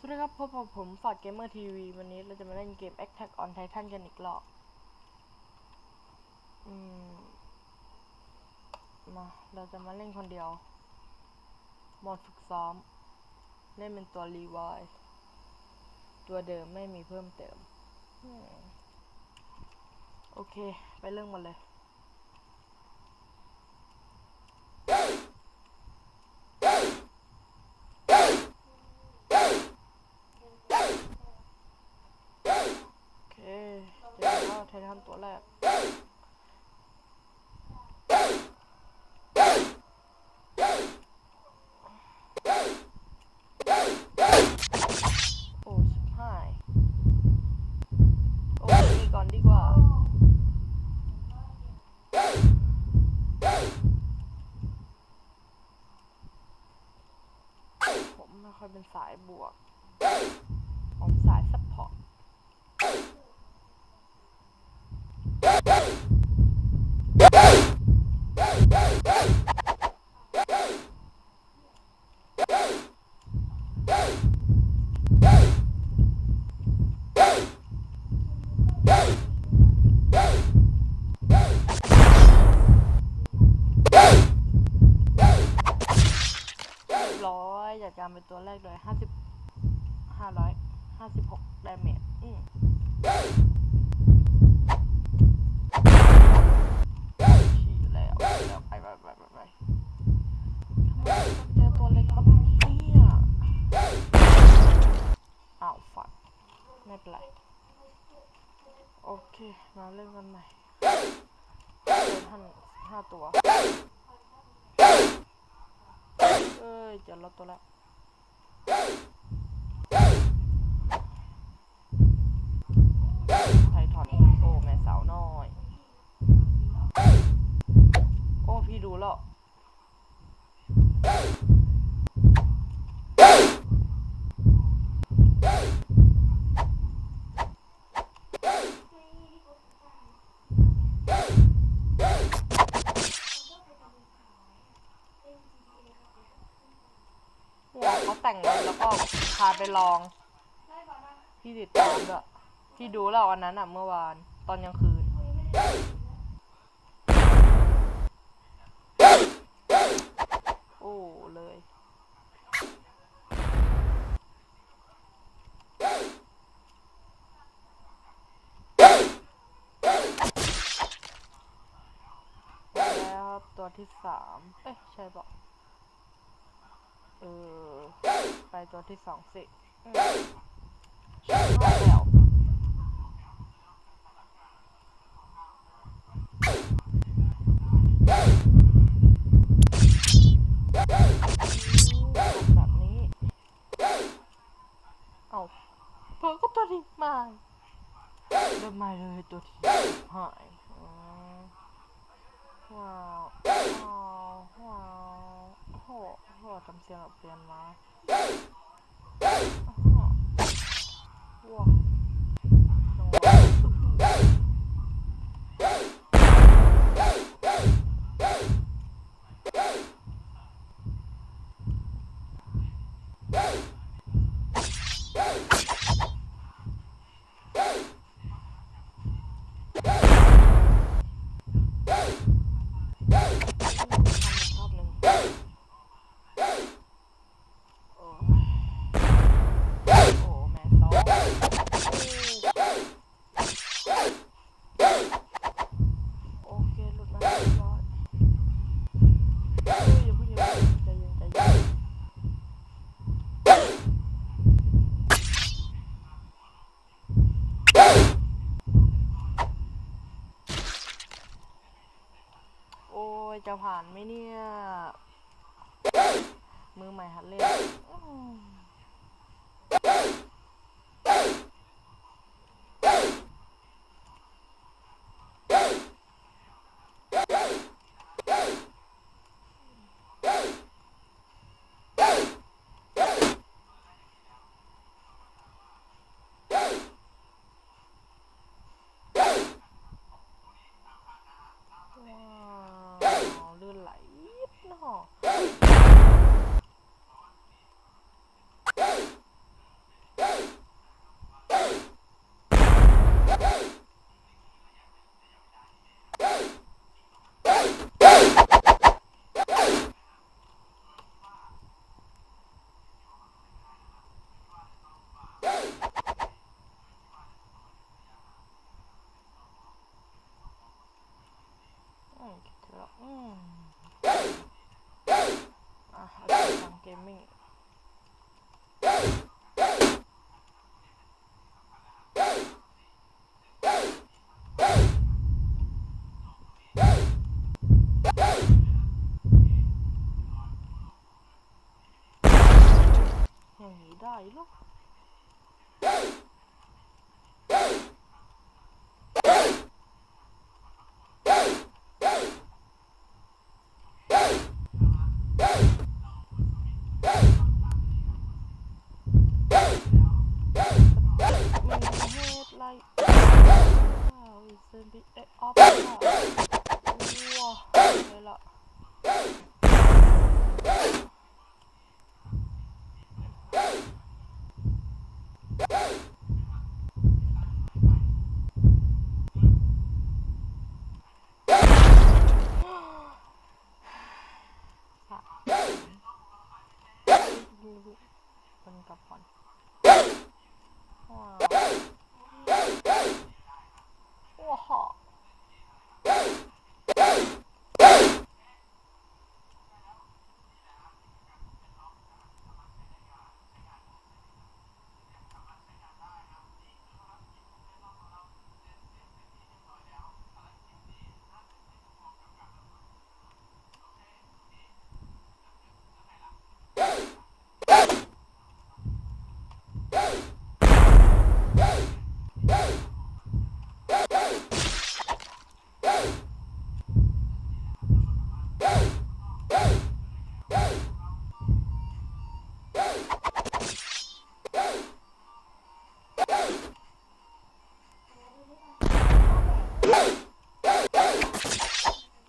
สวัสดีครับพบกับผมฟอร์ดเกมเมอร์ทีวีวันนี้เราจะมาเล่นเกม Attack on Titan กันอีกรอบอืมมาเราจะมาเล่นคนเดียวโหมดฝึกซ้อม เล่นเป็นตัวรีไวซ์ตัวเดิมไม่มีเพิ่มเติมอมโอเค ไปเรื่องมันเลย โอเคเดี๋ยวเราไททันตัว แรก โอ้ชิบหาย โอ้ยก่อนดีกว่า ผมไม่ค่อยเป็นสายบวก ผมสายซัพพอร์ต เรียบร้อยจัดการเป็น ตัวแรกเลยห้าสิบห้าร้อยห้าสิบหกดาเมจอืมฉี่แล้วแล้วไปไปไปไปไปทำไมเจอตัวเล็กครับนี่ยอ้าวฝัดไม่เป็นไรโอเค มาเล่นกันใหม่เจอท่านห้าตัว เอ้ยเจอรถตัวแล้วไททอนโอ้แม่สาวน้อย โอ้พี่ดูแล้วเนี่ยเขาแต่งรถแล้วก็พาไปลอง พี่ติดตามด้วยพี่ดูแล้ววันนั้นอะเมื่อวานตอนกลางคืน อ้เลย แล้วตัวที่สามเอ้ยใช่ปะเออ ไปตัวที่สองสิใช่แล้วแบบนี้ เอาเพิ่งก็ตัวที่มาเดิน มาเลยตัวที่หายว้าวว้าวว้าวโหโหจำเสียงแบบเปลี่ยนมาว้าวจังหวะอื้อหือทำอีกรอบหนึ่งโอ้ยโอ้แม่ซ้อโอเคหลุดมาเรียบร้อยเฮ้ยอย่าเพิ่งอย่าเพิ่งใจเย็นใจเย็นโอ้ย จะผ่านไหมเนี่ย มือใหม่หัดเล่นอืมว้าวลื่นไหลเนาะ ได้หรอกมีเหตุไรว้าวอีเซนบิเอออฟค่ะว้าวเลยละ ค่ะคนกลับก่อนว้าวว้าว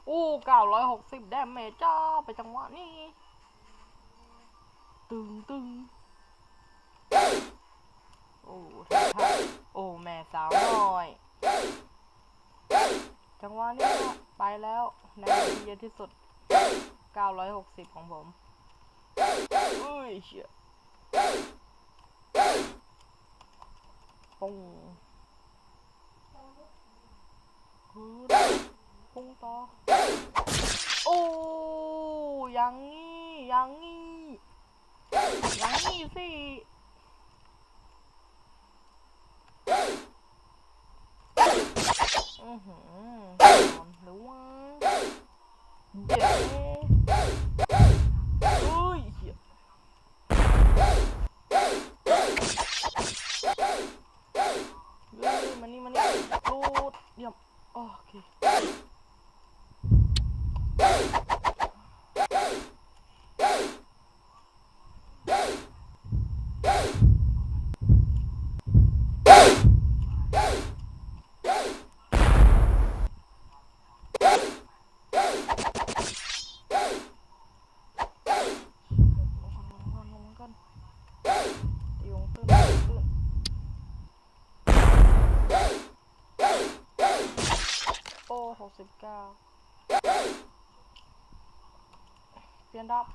อู้เก้าร้อย หกสิบแดมเมจจ้าไปจังหวะนี้ ตึงตึงโอ้ท่าท่าโอ้ แม่สาวน้อย จังหวะนี้ค่ะไปแล้วในที่เยอะที่สุด 960 ของผมอุ้ยเชี่ยปุ้งปุ้งต่อ โอ้ยังงี้ยังงี้ยังงี้สิอือหือนอนหรือว่าเดี๋ยวอุ้ยเหี้ยเฮ้ยมานี่มานี่รูดเดี๋ยวโอเค ลงก่อนลงก่อนตีวงตื้นตื้นโอ้ หกสิบเก้าเปลี่ยนดับ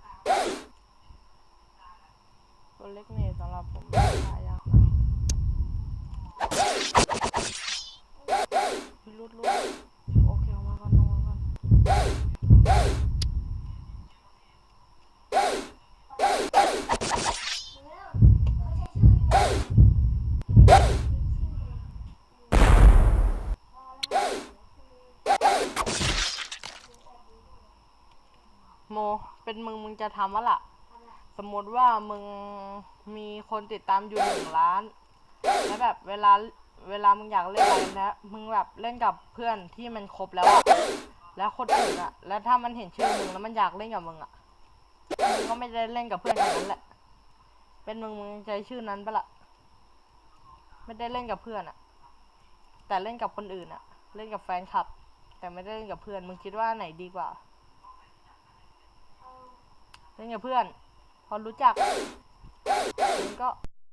ตัวเล็กเมย์สำหรับผมขายากนะลุดลุดโอเคเอามาก่อนเอามาก่อน โม เป็นมึงมึงจะทำวะล่ะ สมมติว่ามึงมีคนติดตามอยู่หนึ่งล้าน แล้วแบบเวลาเวลามึงอยากเล่นอะไรนะ มึงแบบเล่นกับเพื่อนที่มันครบแล้วอะแล้วคนอื่นอะแล้วถ้ามันเห็นชื่อมึงแล้วมันอยากเล่นกับมึงอะมึงก็ไม่ได้เล่นกับเพื่อนคนนั้นแหละ เป็นมึงมึงใจชื่อนั้นปะล่ะ ไม่ได้เล่นกับเพื่อนอะแต่เล่นกับคนอื่นอะเล่นกับแฟนคลับ แต่ไม่ได้เล่นกับเพื่อน มึงคิดว่าไหนดีกว่า เล่นไงเพื่อน พอรู้จักก็